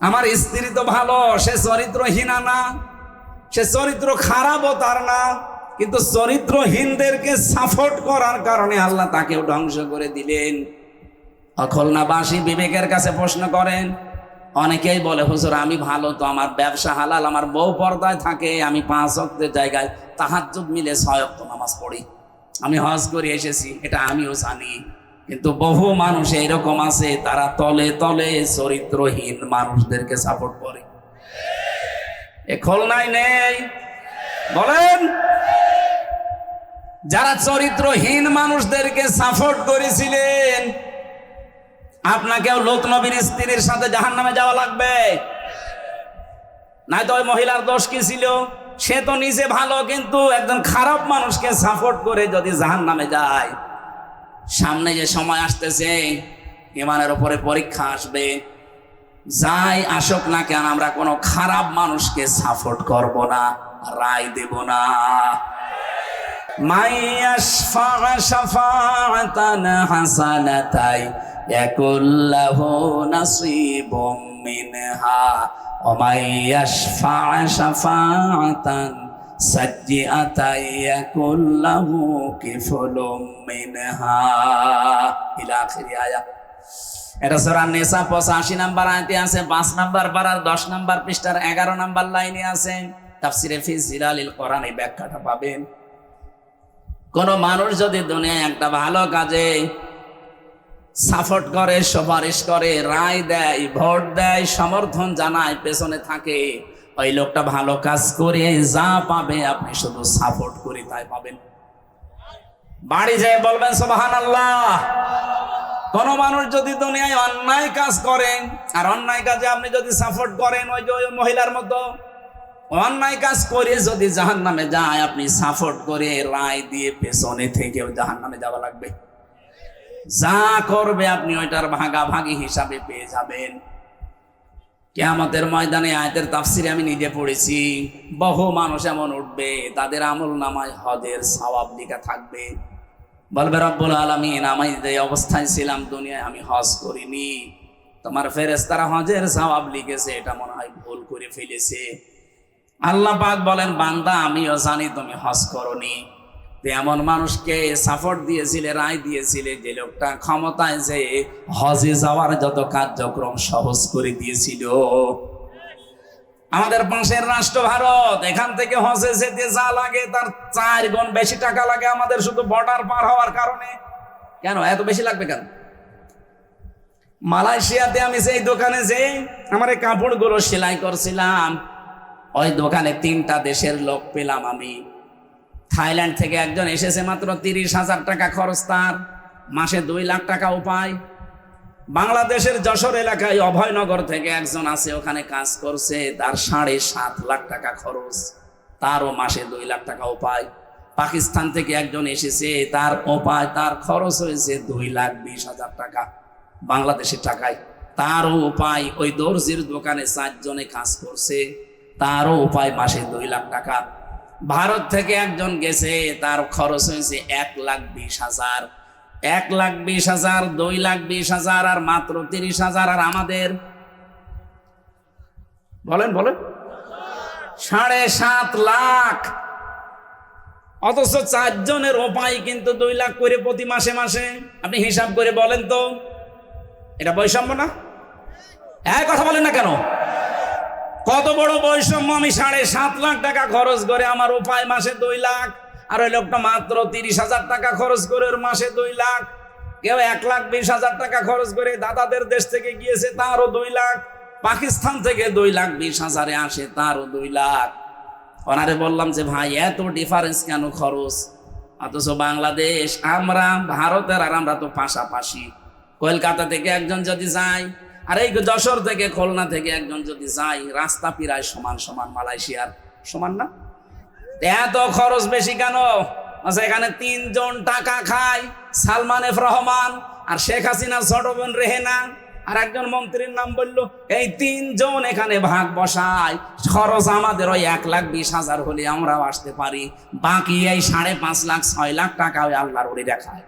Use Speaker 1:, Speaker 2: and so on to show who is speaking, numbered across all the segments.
Speaker 1: আমার স্ত্রী তো ভালো, সে চরিত্রহীনা না, সে চরিত্র খারাপও তার না, কিন্তু চরিত্রহীনদেরকে সাপোর্ট করার কারণে আল্লাহ তাকেও ধ্বংস করে দিলেন। অখলনাবাসী বিবেকের কাছে প্রশ্ন করেন, অনেকেই বলে, হুজুর, আমি ভালো তো, আমার ব্যবসা হালাল, আমার বউ পর্দায় থাকে, আমি পাঁচ অক্টের জায়গায় তাহাজ্জুদ মিলে ছয় অক্ত নামাজ পড়ি। আমি হজ করে এসেছি, এটা আমিও জানি। কিন্তু বহু মানুষ এরকম আছে, তারা তলে তলে চরিত্রহীন মানুষদেরকে সাপোর্ট করে। খোলনাই নেই। বলেন, যারা চরিত্রহীন মানুষদেরকে সাপোর্ট করেছিলেন, আপনাকেও লোক নবীর স্ত্রীর সাথে জাহান নামে যাওয়া লাগবে। নাই তো ওই মহিলার দোষ কি ছিল? সে তো নিজে ভালো, কিন্তু একজন খারাপ মানুষকে সাপোর্ট করে যদি জাহান নামে যায় সামনে যে সময় আসতেছে, ইমানের উপরে পরীক্ষা আসবে। যাই আসুক না কেন, আমরা কোনো খারাপ মানুষকে সাপোর্ট করব না, রায় দেব না। হাসানাতাই ইয়াকুল্লাহু নাসিবুম মিনহা সাজ্জিআতাই ইয়াকুল্লাহু কিফলুম মিনহা। ইলা আখিরি আয়াত এটা সূরা নিসা 85 নাম্বার আয়াতে আছে 5 নাম্বার পারার 10 নাম্বার পৃষ্ঠার 11 নাম্বার লাইনে আছে। এই ব্যাখ্যাটা পাবেন। কোন মানুষ যদি দুনিয়ায় একটা ভালো কাজে সাপোর্ট করে, সুপারিশ করে, রায় দেয়, ভোট দেয়, সমর্থন জানায়, পেছনে থাকে ওই লোকটা ভালো কাজ করে যা পাবে, আপনি শুধু সাপোর্ট করে তাই পাবেন। বাড়ি যেয়ে বলবেন সোবাহান আল্লাহ কোন মানুষ যদি দুনিয়ায় অন্যায় কাজ করেন আর অন্যায় কাজে আপনি যদি সাপোর্ট করেন, ওই যে মহিলার মতো, অন্যায় কাজ করে যদি জাহান নামে যায়, আপনি সাপোর্ট করে রায় দিয়ে পেছনে থেকেও জাহান নামে যাওয়া লাগবে। যা করবে আপনি ওইটার ভাগাভাগি হিসাবে পেয়ে যাবেন। কেয়ামতের ময়দানে আয়তের তাফসিরে আমি নিজে পড়েছি, বহু মানুষ এমন উঠবে, তাদের আমল নামায় হদের সওয়াব লিখা থাকবে। বলবে, রব্বুল আলমিন, আমি যে অবস্থায় ছিলাম দুনিয়ায় আমি হজ করিনি। তোমার ফেরেস্তারা হজের সওয়াব লিখেছে, এটা মনে হয় ভুল করে ফেলেছে। আল্লাহ পাক বলেন, বান্দা, আমিও জানি তুমি হজ করনি। এমন মানুষকে সাপোর্ট দিয়েছিলে, রায় দিয়েছিলে, যে লোকটা ক্ষমতায় যে হজে যাওয়ার যত কার্যক্রম সহজ করে দিয়েছিল। আমাদের পাশের রাষ্ট্র ভারত, এখান থেকে হজে যেতে যা লাগে তার চার গুণ বেশি টাকা লাগে আমাদের শুধু বর্ডার পার হওয়ার কারণে। কেন? এত বেশি লাগবে কেন? মালয়েশিয়াতে আমি সেই দোকানে যে আমার কাপড়গুলো সেলাই করছিলাম, ওই দোকানে তিনটা দেশের লোক পেলাম আমি। থাইল্যান্ড থেকে একজন এসেছে মাত্র তিরিশ হাজার টাকা খরচ তার। মাসে দুই লাখ টাকা উপায়। বাংলাদেশের যশোর এলাকায় অভয়নগর থেকে একজন আছে, ওখানে কাজ করছে। তার সাড়ে সাত লাখ টাকা খরচ। তারও মাসে দুই লাখ টাকা উপায়। পাকিস্তান থেকে একজন এসেছে, তার উপায়, তার খরচ হয়েছে দুই লাখ বিশ হাজার টাকা বাংলাদেশের টাকায়। তারও উপায়, ওই দর্জির দোকানে চারজনে কাজ করছে। তারও উপায় মাসে দুই লাখ টাকা। ভারত থেকে একজন গেছে, তার খরচ হয়েছে এক লাখ বিশ হাজার। এক লাখ বিশ হাজার, দুই লাখ বিশ হাজার, আর মাত্র তিরিশ হাজার, আর আমাদের। বলেন বলেন। সাড়ে সাত লাখ। অথচ চারজনের উপায় কিন্তু দুই লাখ করে প্রতি মাসে মাসে। আপনি হিসাব করে বলেন তো। এটা বৈষম্য না? হ্যাঁ কথা বলেন না কেন? কত বড় বৈষম্য? আমি সাড়ে সাত লাখ টাকা খরচ করে আমার উপায় মাসে দুই লাখ, আর ওই লোকটা মাত্র তিরিশ হাজার টাকা খরচ করে ওর মাসে দুই লাখ। কেউ এক লাখ বিশ হাজার টাকা খরচ করে দাদাদের দেশ থেকে গিয়েছে, তারও দুই লাখ। পাকিস্তান থেকে দুই লাখ বিশ হাজারে আসে, তারও দুই লাখ। ওনারে বললাম যে, ভাই, এত ডিফারেন্স কেন খরচ? অথচ বাংলাদেশ, আমরা, ভারতের আর আমরা তো পাশাপাশি। কলকাতা থেকে একজন যদি যায় আর এই যশোর থেকে খুলনা থেকে একজন যদি যায়, রাস্তা পিরায় সমান সমান মালয়েশিয়ার। সমান না? এত খরচ বেশি কেন? আচ্ছা এখানে তিনজন টাকা খায়, সালমান এফ রহমান আর শেখ হাসিনার ছোট বোন রেহেনা। আর একজন মন্ত্রীর নাম বলল, এই তিনজন এখানে ভাগ বসায়, খরচ আমাদের ওই এক লাখ বিশ হাজার হলে আমরাও আসতে পারি। বাকি এই সাড়ে পাঁচ লাখ, ছয় লাখ টাকা ওই আল্লাহর ওরে দেখায়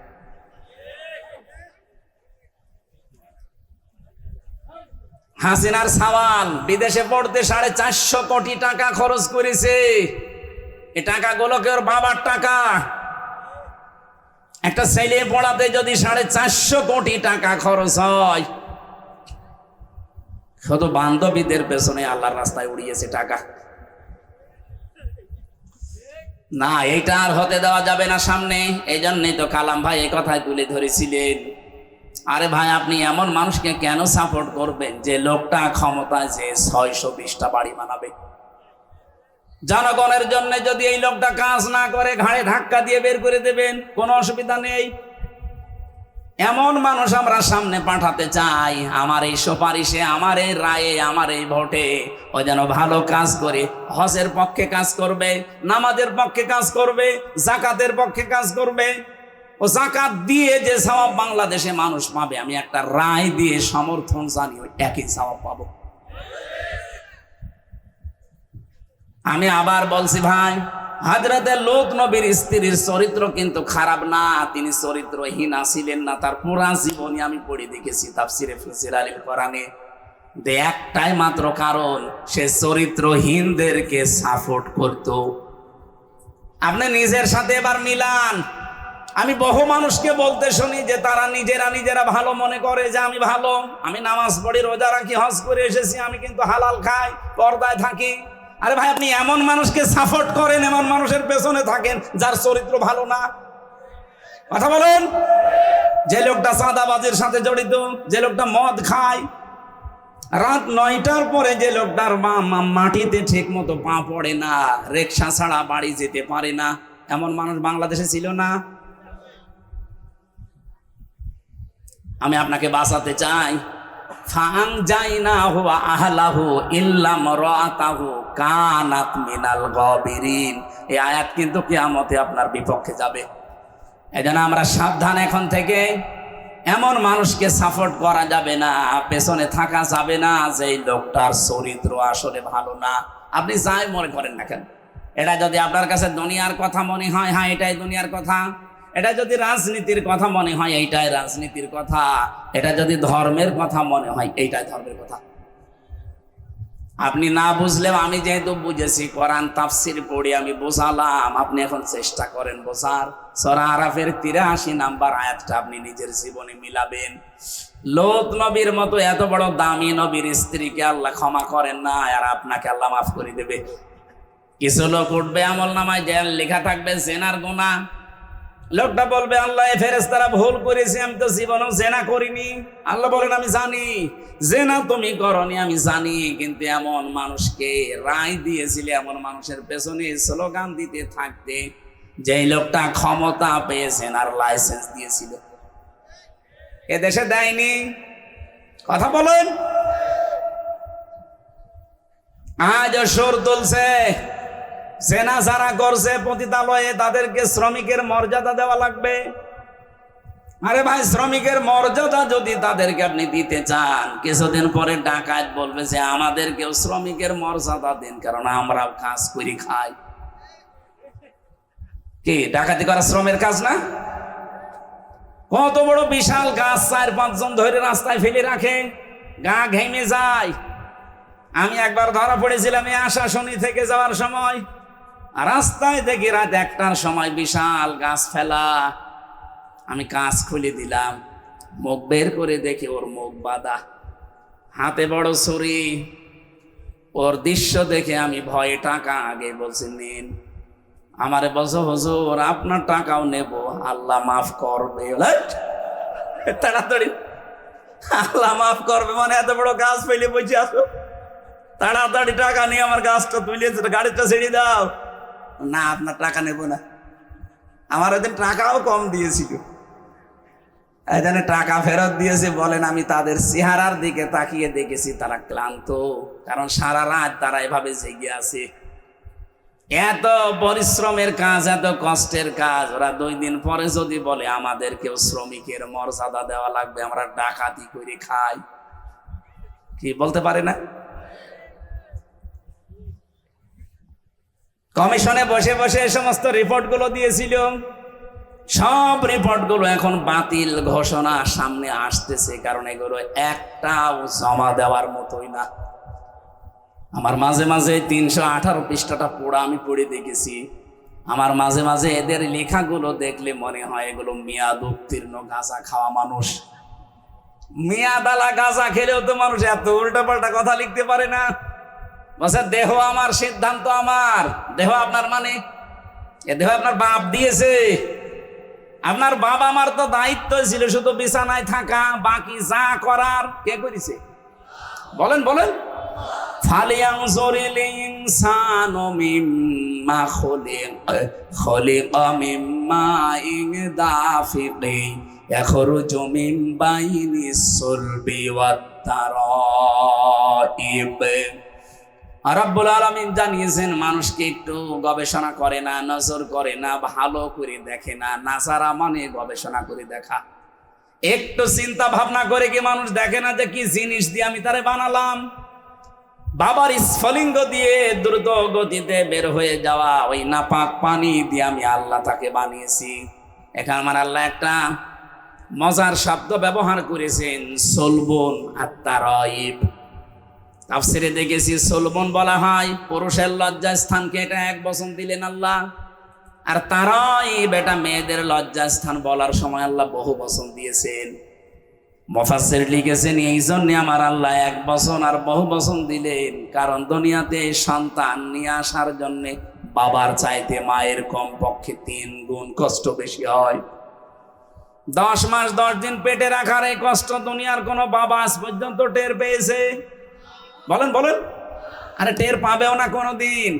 Speaker 1: হাসিনার সাওয়াল, বিদেশে পড়তে সাড়ে চারশো কোটি টাকা খরচ করেছে। এ টাকাগুলোকে ওর বাবার টাকা? একটা ছেলে পড়াতে যদি সাড়ে চারশো কোটি টাকা খরচ হয়, শুধু বান্ধবীদের পেছনে আল্লাহর রাস্তায় উড়িয়েছে টাকা। না, এইটা আর হতে দেওয়া যাবে না সামনে। এই জন্যই তো কালাম ভাই এ কথায় তুলে ধরেছিলেন। আরে ভাই, আপনি এমন মানুষকে কেন সাপোর্ট করবেন যে লোকটা ক্ষমতায় যে ছয়শো বিশটা বাড়ি বানাবে? জনগণের জন্য যদি এই লোকটা কাজ না করে, ঘাড়ে ধাক্কা দিয়ে বের করে দেবেন, কোনো অসুবিধা নেই। এমন মানুষ আমরা সামনে পাঠাতে চাই, আমার এই সুপারিশে, আমার এই রায়ে, আমার এই ভোটে। ও যেন ভালো কাজ করে, হজের পক্ষে কাজ করবে, নামাজের পক্ষে কাজ করবে, জাকাতের পক্ষে কাজ করবে। ও জাকাত দিয়ে যে সওয়াব বাংলাদেশে মানুষ পাবে, আমি একটা রায় দিয়ে সমর্থন জানি ওই একই সওয়াব পাবো। আমি আবার বলছি ভাই হাজরাতের লোক নবীর স্ত্রীর চরিত্র কিন্তু খারাপ না, তিনি চরিত্রহীন ছিলেন না, তার পুরা জীবনী আমি পড়ে দেখেছি তাফসিরে ফসির আলীর কোরআনে। যে একটাই মাত্র কারণ, সে চরিত্রহীনদেরকে সাপোর্ট করত। আপনি নিজের সাথে এবার মিলান। আমি বহু মানুষকে বলতে শুনি যে তারা নিজেরা নিজেরা ভালো মনে করে যে আমি ভালো। আমি নামাজ পড়ি, রোজা রাখি, হজ করে এসেছি, আমি কিন্তু হালাল খাই, পর্দায় থাকি। আরে ভাই, আপনি এমন মানুষকে সাপোর্ট করেন, এমন মানুষের পেছনে থাকেন যার চরিত্র ভালো না। কথা বলেন। যে লোকটা চাঁদাবাজির সাথে জড়িত, যে লোকটা মদ খায়, রাত নয়টার পরে যে লোকটার মা মাটিতে ঠিক মতো পা পড়ে না, রিক্সা ছাড়া বাড়ি যেতে পারে না। এমন মানুষ বাংলাদেশে ছিল না? আমি আপনাকে বাঁচাতে চাই। ফান যাই না হুয়া আহলাহু ইল্লাম রাতাহু কানাত মিনাল গবিরিন। এই আয়াত কিন্তু কিয়ামতে আপনার বিপক্ষে যাবে। এজন্য আমরা সাবধান এখন থেকে। এমন মানুষকে সাপোর্ট করা যাবে না, পেছনে থাকা যাবে না যে লোকটার চরিত্র আসলে ভালো না। আপনি যাই মনে করেন না কেন? এটা যদি আপনার কাছে দুনিয়ার কথা মনে হয় হ্যাঁ এটাই দুনিয়ার কথা। এটা যদি রাজনীতির কথা মনে হয়, এইটাই রাজনীতির কথা। এটা যদি ধর্মের কথা মনে হয়, এইটাই ধর্মের কথা। আপনি না বুঝলেও আমি যেহেতু বুঝেছি, কোরআন তাফসির পড়ে আমি বোঝালাম। আপনি এখন চেষ্টা করেন বোঝার। সরা আরাফের তিরাশি নাম্বার আয়াতটা আপনি নিজের জীবনে মিলাবেন। লোত নবীর মতো এত বড় দামি নবীর স্ত্রীকে আল্লাহ ক্ষমা করেন না, আর আপনাকে আল্লাহ মাফ করে দেবে। কিছু লোক উঠবে আমল নামায় লেখা থাকবে, জেনার গোনা লোকটা বলবে, আল্লাহ ফেরেস তারা ভুল করেছে, আমি তো জীবনেও জেনা করিনি। আল্লাহ বলেন, আমি জানি। জেনা তুমি করনি, আমি জানি, কিন্তু এমন মানুষকে রায় দিয়েছিলে, এমন মানুষের পেছনে স্লোগান দিতে থাকতে যেই লোকটা ক্ষমতা পেয়েছেন আর লাইসেন্স দিয়েছিল। এ দেশে দেয়নি। কথা বলেন। আজ সুর তুলছে। সেনা যারা করছে পতিতালয়ে, তাদেরকে শ্রমিকের মর্যাদা দেওয়া লাগবে। আরে ভাই, শ্রমিকের মর্যাদা যদি তাদেরকে আপনি দিতে চান, কিছুদিন পরে ডাকাত বলবে যে আমাদেরকেও শ্রমিকের মর্যাদা দিন, কারণ আমরাও কাজ করি, খাই। কি, ডাকাতি করা শ্রমের কাজ না? কত বড় বিশাল গাছ চার পাঁচজন ধরে রাস্তায় ফেলে রাখে, গা ঘেমে যায়। আমি একবার ধরা পড়েছিলাম এই আশা আশাশনি থেকে যাওয়ার সময়। রাস্তায় দেখি রাত একটার সময় বিশাল গাছ ফেলা। আমি কাজ খুলে দিলাম, মুখ বের করে দেখি ওর মুখ বাঁধা। হাতে বড় ছুরি। ওর দৃশ্য দেখে আমি ভয়ে টাকা আগে বলছি, নিন। আমারে বলছো, হুজুর, আপনার টাকাও নেব। আল্লাহ মাফ করবে? তাড়াতাড়ি। আল্লাহ মাফ করবে মানে এত বড় গাছ ফেলে বসে আসো তাড়াতাড়ি টাকা নিয়ে আমার গাছটা তুলে গাড়িটা ছেড়ে দাও। না, আপনার টাকা নেব না। আমার ওদের টাকাও কম দিয়েছিল। এখানে টাকা ফেরত দিয়েছে, বলেন আমি তাদের চেহারার দিকে তাকিয়ে দেখেছি, তারা ক্লান্ত। কারণ সারা রাত তারা এভাবে জেগে আছে। এত পরিশ্রমের কাজ, এত কষ্টের কাজ। ওরা দুই দিন পরে যদি বলে আমাদেরকেও শ্রমিকের মর্যাদা দেওয়া লাগবে, আমরা ডাকাতি করে খাই। কি বলতে পারে না? কমিশনে বসে বসে এই সমস্ত রিপোর্টগুলো দিয়েছিল। সব রিপোর্টগুলো এখন বাতিল ঘোষণা সামনে আসতেছে, কারণ এগুলো একটাও জমা দেওয়ার মতোই না। আমার মাঝে মাঝে তিনশো আঠারো পৃষ্ঠাটা পড়া আমি পড়ে দেখেছি। আমার মাঝে মাঝে এদের লেখাগুলো দেখলে মনে হয় এগুলো মেয়াদ উত্তীর্ণ গাঁজা খাওয়া মানুষ। মেয়াদালা গাঁজা খেলেও তো মানুষ এত উল্টা পাল্টা কথা লিখতে পারে না। বলছে দেহ আমার সিদ্ধান্ত আমার দেহ আপনার মানে এ দেহ আপনার বাপ দিয়েছে আপনার বাবা আমার তো দায়িত্ব ছিল শুধু বিছানায় থাকা বাকি যা করার কে করেছে বলেন বলেন فلينظر الإنسان مما خلق خلق من ماء دافق يخرج من بين الصلب والترائب রব্বুল আলমিন জানিয়েছেন, মানুষকে একটু গবেষণা করে না, নজর করে না, ভালো করে দেখে না নাসারা মানে গবেষণা করে দেখা। একটু চিন্তা ভাবনা করে কি মানুষ দেখে না যে কি জিনিস দিয়ে আমি তারে বানালাম? বাবার স্ফলিঙ্গ দিয়ে দ্রুত গতিতে বের হয়ে যাওয়া, ওই নাপাক পানি দিয়ে আমি আল্লাহ তাকে বানিয়েছি। এখানে আমার আল্লাহ একটা মজার শব্দ ব্যবহার করেছেন, সলবন আত্মারইব তাফসিরে দেখেছি সলবন বলা হয়, পুরুষের লজ্জা স্থানকে এটা এক বছর দিলেন আল্লাহ? আর তারাই বেটা মেয়েদের লজ্জা স্থান বলার সময় আল্লাহ বহু বছর দিয়েছেন। মফাসের লিখেছেন, এই জন্য আমার আল্লাহ এক বছর আর বহু বছর দিলেন। কারণ দুনিয়াতে সন্তান নিয়ে আসার জন্য বাবার চাইতে মায়ের কম পক্ষে তিন গুণ কষ্ট বেশি হয়। দশ মাস দশ দিন পেটে রাখার এই কষ্ট দুনিয়ার কোনো বাবা আজ পর্যন্ত টের পেয়েছে? বলেন বলেন। আরে টের পাবেও না কোনো দিন